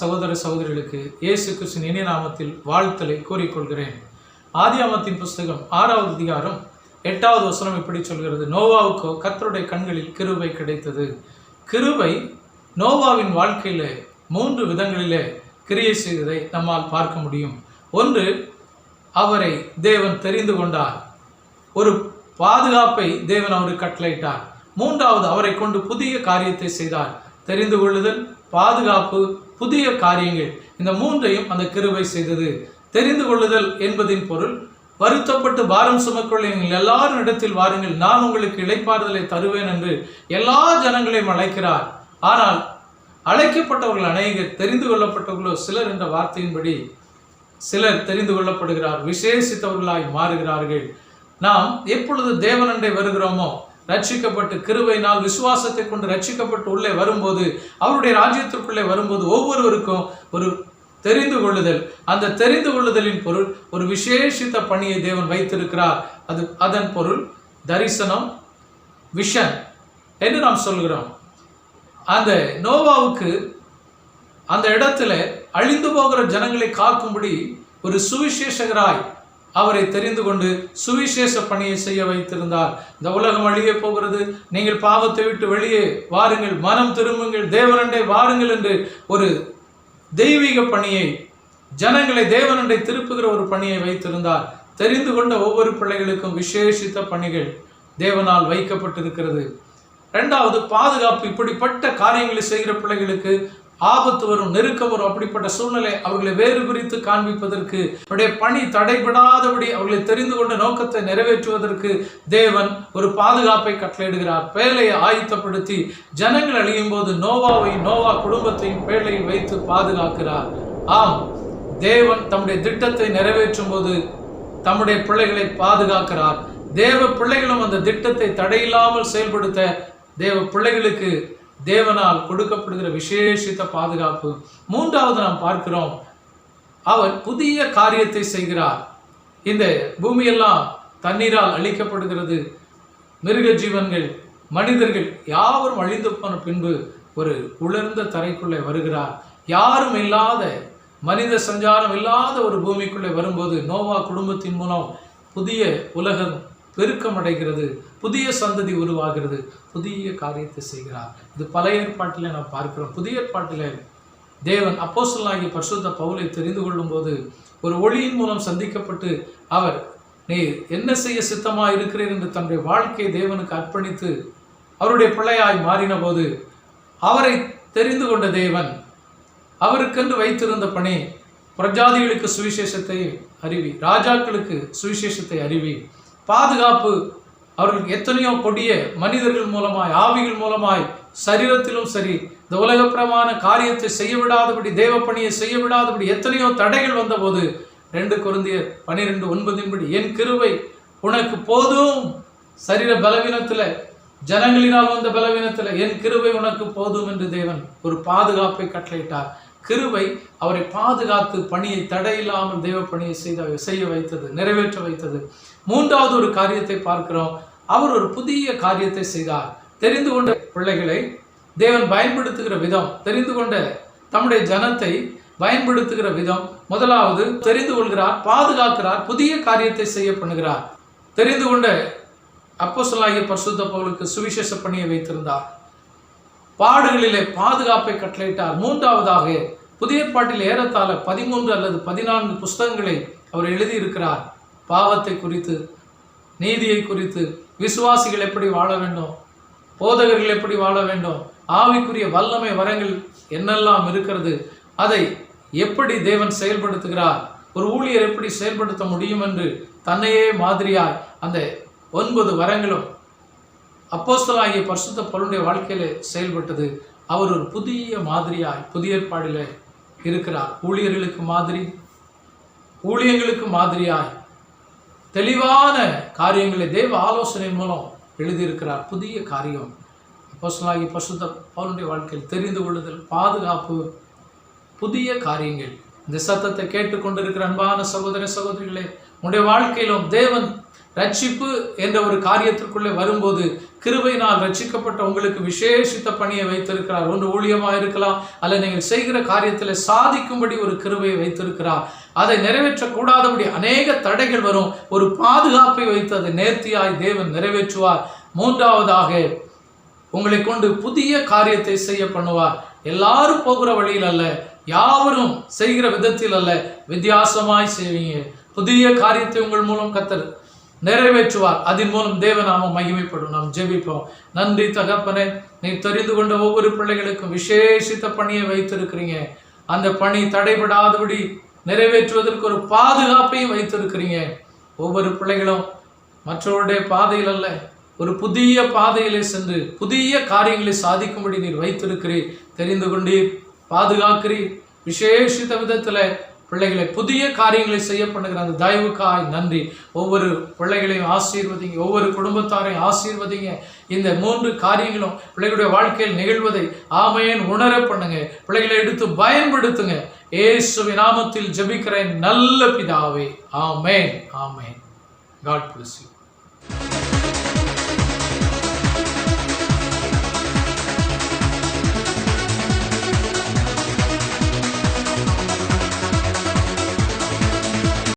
சகோதர சகோதரிகளுக்கு இயேசு கிறிஸ்துவின் இணைய நாமத்தில் வாழ்த்தலை கூறிக்கொள்கிறேன். ஆதியாமத்தின் புஸ்தகம் ஆறாவது அதிகாரம் எட்டாவது வசனம் இப்படி சொல்கிறது. நோவாவுக்கோ கத்தருடைய கண்களில் கிருபை கிடைத்தது. கிருபை நோவாவின் வாழ்க்கையில் மூன்று விதங்களிலே கிரியை செய்ததை நம்மால் பார்க்க முடியும். ஒன்று அவரை தேவன் தெரிந்து கொண்டார். ஒரு பாதுகாப்பை தேவன் அவருக்கு கட்டளையிட்டார். மூன்றாவது அவரை கொண்டு புதிய காரியத்தை செய்தார். தெரிந்து கொள்ளுதல் பாதுகாப்பு புதிய காரியங்கள். இந்த மூன்றையும் அந்த கிருபை செய்தது. தெரிந்து கொள்ளுதல் என்பதின் பொருள். வருத்தப்பட்டு பாரம் சுமக்கொள்ள நீங்கள் எல்லாரும் இடத்தில் வாருங்கள். நான் உங்களுக்கு இழைப்பாறுதலை தருவேன் என்று எல்லா ஜனங்களையும் அழைக்கிறார். ஆனால் அழைக்கப்பட்டவர்கள் அநேகர் தெரிந்து கொள்ளப்பட்டவர்களோ சிலர் என்ற வார்த்தையின்படி சிலர் தெரிந்து கொள்ளப்படுகிறார். விசேஷித்தவர்களாய் மாறுகிறார்கள். நாம் எப்பொழுது தேவனண்டை வருகிறோமோ ரட்சிக்கப்பட்டு கிருபையினால் விசுவாசத்தை கொண்டு ரட்சிக்கப்பட்டு உள்ளே வரும்போது அவருடைய ராஜ்யத்திற்குள்ளே வரும்போது ஒவ்வொருவருக்கும் ஒரு தெரிந்து கொள்ளுதல். அந்த தெரிந்து கொள்ளுதலின் பொருள் ஒரு விசேஷித்த பணியை தேவன் வைத்திருக்கிறார். அது அதன் பொருள் தரிசனம் விஷன் என்று நாம் சொல்கிறோம். அந்த நோவாவுக்கு அந்த இடத்துல அழிந்து போகிற ஜனங்களை காக்கும்படி ஒரு சுவிசேஷகராய் அவரை தெரிந்து கொண்டு சுவிசேஷ பணியை செய்ய வைத்திருந்தார். இந்த உலகம் அழிய போகிறது. நீங்கள் பாவத்தை விட்டு வெளியே வாருங்கள். மனம் திரும்புங்கள். தேவனண்டை வாருங்கள் என்று ஒரு தெய்வீக பணியை ஜனங்களை தேவனண்டை திருப்புகிற ஒரு பணியை வைத்திருந்தார். தெரிந்து கொண்ட ஒவ்வொரு பிள்ளைகளுக்கும் விசேஷித்த பணிகள் தேவனால் வைக்கப்பட்டிருக்கிறது. ரெண்டாவது பாதுகாப்பு. இப்படிப்பட்ட காரியங்களை செய்கிற பிள்ளைகளுக்கு ஆபத்து வரும் நெருக்க வரும் அப்படிப்பட்ட சூழ்நிலை அவர்களை வேறு குறித்து காண்பிப்பதற்கு அவருடைய பணி தடைபடாதபடி அவர்களை தெரிந்து கொண்ட நோக்கத்தை நிறைவேற்றுவதற்கு தேவன் ஒரு பாதுகாப்பை கட்டளையிடுகிறார். பேழையை ஆயத்தப்படுத்தி ஜனங்கள் அழியும் போது நோவாவை நோவா குடும்பத்தையும் பேழையில் வைத்து பாதுகாக்கிறார். ஆம் தேவன் தம்முடைய திட்டத்தை நிறைவேற்றும் போது தம்முடைய பிள்ளைகளை பாதுகாக்கிறார். தேவ பிள்ளைகளும் அந்த திட்டத்தை தடையில்லாமல் செயல்படுத்த தேவ பிள்ளைகளுக்கு தேவனால் கொடுக்கப்படுகிற விசேஷித்த பாதுகாப்பு. மூன்றாவது நாம் பார்க்கிறோம் அவர் புதிய காரியத்தை செய்கிறார். இந்த பூமியெல்லாம் தண்ணீரால் அழிக்கப்படுகிறது. மிருக ஜீவன்கள் மனிதர்கள் யாவரும் அழிந்து போன பின்பு ஒரு உலர்ந்த தரைக்குள்ளே வருகிறார். யாரும் இல்லாத மனித சஞ்சாரம் இல்லாத ஒரு பூமிக்குள்ளே வரும்போது நோவா குடும்பத்தின் மூலம் புதிய உலகம் பெருக்கம் அடைகிறது புதிய சந்ததி உருவாகிறது. புதிய காரியத்தை செய்கிறார். இது பழைய ஏற்பாட்டில் நாம் பார்க்கிறோம். புதிய ஏற்பாட்டில் தேவன் அப்போசலாகிய பரிசுத்த பவுலை தெரிந்து கொள்ளும்போது ஒரு ஒளியின் மூலம் சந்திக்கப்பட்டு அவர் நீ என்ன செய்ய சித்தமாக இருக்கிறேன் என்று தன்னுடைய வாழ்க்கையை தேவனுக்கு அர்ப்பணித்து அவருடைய பிள்ளையாய் மாறின போது அவரை தெரிந்து கொண்ட தேவன் அவருக்கென்று வைத்திருந்த பணி பிரஜாதிகளுக்கு சுவிசேஷத்தை அறிவி ராஜாக்களுக்கு சுவிசேஷத்தை அறிவி பாதுகாப்பு. அவர்களுக்கு எத்தனையோ கொடிய மனிதர்கள் மூலமாய் ஆவிகள் மூலமாய் சரீரத்திலும் சரி இந்த உலகப்பிரமான காரியத்தை செய்ய விடாதபடி தேவ பணியை செய்ய விடாதபடி எத்தனையோ தடைகள் வந்தபோது ரெண்டு குருந்தியர் பனிரெண்டு ஒன்பதின்படி என் கிருவை உனக்கு போதும். சரீர பலவீனத்தில் ஜனங்களினால் வந்த பலவீனத்தில் என் கிருவை உனக்கு போதும் என்று தேவன் ஒரு பாதுகாப்பை கட்டளையிட்டார். கிருவை அவரை பாதுகாத்து பணியை தடையில்லாமல் தெய்வ பணியை செய்த செய்ய வைத்தது நிறைவேற்ற வைத்தது. மூன்றாவது ஒரு காரியத்தை பார்க்கிறோம். அவர் ஒரு புதிய காரியத்தை செய்தார். தெரிந்து கொண்ட பிள்ளைகளை தேவன் பயன்படுத்துகிற விதம் தெரிந்து கொண்ட தம்முடைய ஜனத்தை பயன்படுத்துகிற விதம். முதலாவது தெரிந்து கொள்கிறார் பாதுகாக்கிறார் புதிய காரியத்தை செய்ய பண்ணுகிறார். தெரிந்து கொண்ட அப்போஸ்தலனாகிய பரிசுத்த பவுலுக்கு சுவிசேஷ பணியை வைத்திருந்தார். பாடுகளிலே பாதுகாப்பை கட்டளையிட்டார். மூன்றாவதாக புதிய பாட்டில் ஏறத்தாழ பதிமூன்று அல்லது பதினான்கு புஸ்தகங்களை அவர் எழுதியிருக்கிறார். பாவத்தை குறித்து நீதியை குறித்து விசுவாசிகள் எப்படி வாழ வேண்டும் போதகர்கள் எப்படி வாழ வேண்டும் ஆவிக்குரிய வல்லமை வரங்கள் என்னெல்லாம் இருக்கிறது அதை எப்படி தேவன் செயல்படுத்துகிறார் ஒரு ஊழியர் எப்படி செயல்படுத்த முடியும் என்று தன்னையே மாதிரியாய் அந்த ஒன்பது வரங்களும் அப்போஸ்தலாகிய பரிசுத்த பலனுடைய வாழ்க்கையில் செயல்பட்டது. அவர் ஒரு புதிய மாதிரியாய் புதிய ஏற்பாடில் இருக்கிறார். ஊழியர்களுக்கு மாதிரி ஊழியங்களுக்கு மாதிரியாய் தெளிவான காரியங்களை தேவ ஆலோசனை மூலம் எழுதியிருக்கிறார். புதிய காரியம். அப்போஸ்தலனாகிய பரிசுத்த பவுலுடைய வாழ்க்கையில் தெரிந்து கொள்ளுதல் பாதுகாப்பு புதிய காரியங்கள். இந்த சத்தத்தை கேட்டுக்கொண்டிருக்கிற அன்பான சகோதர சகோதரிகளே உங்களுடைய வாழ்க்கையிலும் தேவன் ரட்சிப்பு என்ற ஒரு காரியத்திற்குள்ளே வரும்போது கிருபையினால் ரட்சிக்கப்பட்ட உங்களுக்கு விசேஷித்த பணியை வைத்திருக்கிறார். ஒன்று ஊழியமாக இருக்கலாம் அல்ல நீங்கள் செய்கிற காரியத்தில் சாதிக்கும்படி ஒரு கிருபையை வைத்திருக்கிறார். அதை நிறைவேற்றக்கூடாதபடி அநேக தடைகள் வரும். ஒரு பாதுகாப்பை வைத்து அதை நேர்த்தியாய் தேவன் நிறைவேற்றுவார். மூன்றாவதாக உங்களை கொண்டு புதிய காரியத்தை செய்ய பண்ணுவார். எல்லாரும் போகிற வழியில் அல்ல யாவரும் செய்கிற விதத்தில் அல்ல வித்தியாசமாய் செய்வீங்க. புதிய காரியத்தை உங்கள் மூலம் கத்தர் நிறைவேற்றுவார். அதன் மூலம் தேவநாமம் மகிமைப்படும். நாம் ஜெபிப்போம். நன்றி தகப்பனே நீ தெரிந்து கொண்ட ஒவ்வொரு பிள்ளைகளுக்கும் விசேஷித்த பணியை வைத்திருக்கிறீங்க. அந்த பணி தடைபடாதபடி நிறைவேற்றுவதற்கு ஒரு பாதுகாப்பையும் வைத்திருக்கிறீங்க. ஒவ்வொரு பிள்ளைகளும் மற்றவருடைய பாதையில் அல்ல ஒரு புதிய பாதையிலே சென்று புதிய காரியங்களை சாதிக்கும்படி நீர் வைத்திருக்கிறீர். தெரிந்து கொண்டீர் பாதுகாக்கிறீர். விசேஷித்த விதத்தில் பிள்ளைகளை புதிய காரியங்களை செய்ய பண்ணுகிற அந்த தயவுக்காய் நன்றி. ஒவ்வொரு பிள்ளைகளையும் ஆசீர்வதிங்க ஒவ்வொரு குடும்பத்தாரையும் ஆசீர்வதிங்க. இந்த மூன்று காரியங்களும் பிள்ளைகளுடைய வாழ்க்கையில் நிகழ்வதை ஆமையன் உணர பண்ணுங்க. பிள்ளைகளை எடுத்து பயன்படுத்துங்க. ஏசுவின் நாமத்தில் ஜெபிக்கிறேன். நல்ல பிதாவே. ஆமேன். ஆமேன். God bless you